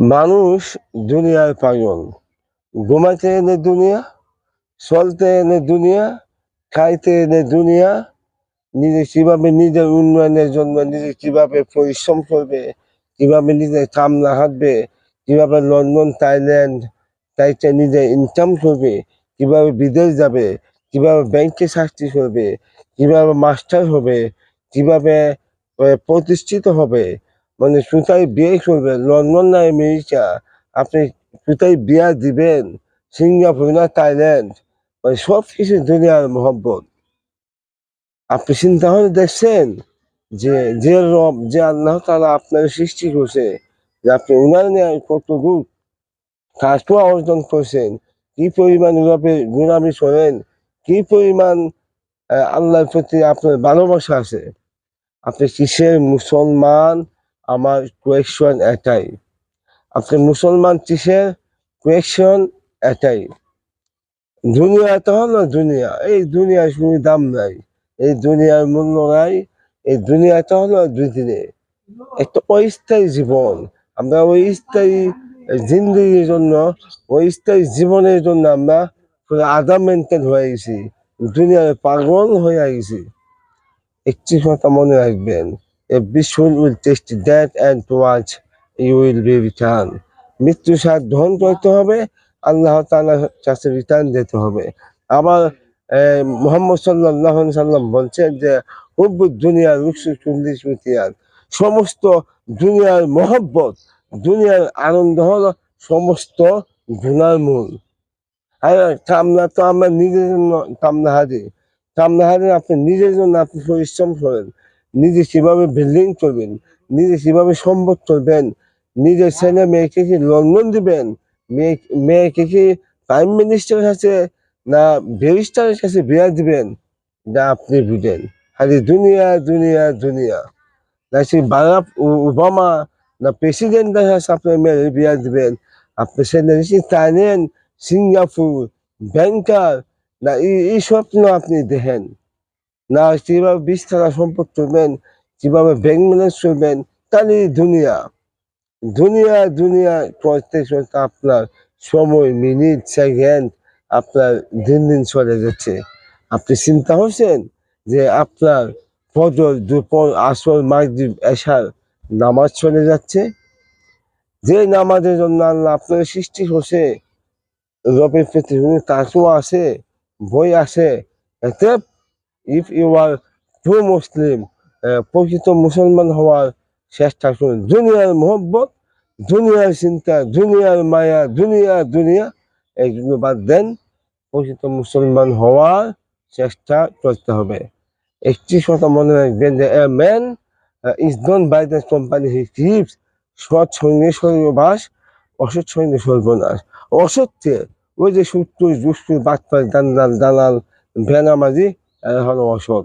মানুষ দুনিয়ার পাগল। ঘুমাইতে এনে দুনিয়া, চলতে এনে দুনিয়া, খাইতে এনে দুনিয়া, নিজে কীভাবে নিজের উন্নয়নের জন্য নিজে কীভাবে পরিশ্রম করবে, কীভাবে নিজের কামলা হাঁটবে, কীভাবে লন্ডন, থাইল্যান্ড, তাইতে নিজে ইনকাম করবে, কীভাবে বিদেশ যাবে, কীভাবে ব্যাংকে চাকরি করবে, কীভাবে মাস্টার হবে, কীভাবে প্রতিষ্ঠিত হবে মানে কোথায় বিয়ে করবে লন্ডন না আমেরিকা, আপনি কোথায় বিয়া দিবেন, সিঙ্গাপুর না থাইল্যান্ড মানে সব কিছু দুনিয়ার মহব্বত। আপনি চিন্তা করে দেখছেন যে যে রব, যে আল্লাহ তারা আপনার সৃষ্টি করছে, যে আপনি উনার কত দূর কাজটা অর্জন করছেন, কি পরিমাণ রবে গুণামি করেন, কি পরিমাণ আল্লাহর প্রতি আপনার ভালোবাসা আছে। আপনি কিসের মুসলমান আমার কোয়েকশন এটাই। আপনি মুসলমান কিসের কোয়েকশন এটাই? দুনিয়া তো হলো দুনিয়া, এই দুনিয়ার কোনো দাম নাই, এই দুনিয়ার মূল্য নাই, এই দুনিয়াটা হলো দুই দিনে একটা অস্থায়ী জীবন, আমরা ওই স্থায়ী জিন্দগির জন্য, ওই স্থায়ী জীবনের জন্য আমরা পুরো আধা মেনটেন হয়ে গেছি, দুনিয়ার পাগল হয়ে গেছি। একটি কথা মনে রাখবেন every soul will taste that and watch you will be return মৃত্যু সাথ গ্রহণ করতে হবে, আল্লাহ তাআলার কাছে রিটার্ন দিতে হবে। আবার মোহাম্মদ সাল্লাহ সাল্লাম বলছেন যে হুব্বু দুনিয়ার রুকসু চল্লিশ মিতিয়ার। সমস্ত দুনিয়ার মহব্বত, দুনিয়ার আনন্দ হলো সমস্ত গুণার মূল। আর কামনা তো আমরা নিজের জন্য কামনা হারি। কামনা হারি আপনি নিজের জন্য আপনি পরিশ্রম করেন। নিজে কীভাবে বিল্ডিং করবেন, নিজে কীভাবে সম্পদ করবেন, নিজের ছেলে মেয়েকে কি লন্ডন দিবেন? মেয়ে, মেয়েকে কি প্রাইম মিনিস্টারের কাছে না ব্যারিস্টারের কাছে বিয়া দিবেন? না, আপনি বুঝেন। খালি দুনিয়া দুনিয়া দুনিয়া। না, সে বারাক ওবামা না প্রেসিডেন্টের কাছে আপনার মেয়ের বিয়া দিবেন? আপনি ছেলে সে থাইল্যান্ড সিঙ্গাপুর ব্যাংকার না এই স্বপ্ন আপনি দেখেন। না কীভাবে বিশ টাকা সম্পদ করবেন কীভাবে ব্যাংক ম্যানেজ করবেন তাহলে দুনিয়া। দুনিয়া দুনিয়া করতে করতে আপনার সময় মিনিট সেকেন্ড আপনার দিন দিন চলে যাচ্ছে। আপনি চিন্তা হচ্ছেন যে আপনার ফজর, দুপুর, আসর, মাগরিব, এশার নামাজ চলে যাচ্ছে? যে নামাজের জন্য আল্লাহ আপনার সৃষ্টি হচ্ছে রবের প্রতি তাকও আছে বই আছে, এতে if you are true Muslim প্রকৃত মুসলমান হওয়ার চেষ্টা করুন। দুনিয়ার মোহব্বত, দুনিয়ার চিন্তা, দুনিয়ার মায়া, দুনিয়া দুনিয়া এগুলো বাদ দেন। প্রকৃত মুসলমান হওয়ার চেষ্টা করতে হবে। একটি কথা মনে রাখবেন যে a man is known by the company he keeps সৎ সঙ্গে, সর্ববাস, অসৎ সঙ্গে, সর্বনাশ। অসত্যে ওই যে সূত্র, দুষ্টু বাটপার দান্দাল দালাল ভেনামাজি এরা হলো অসৎ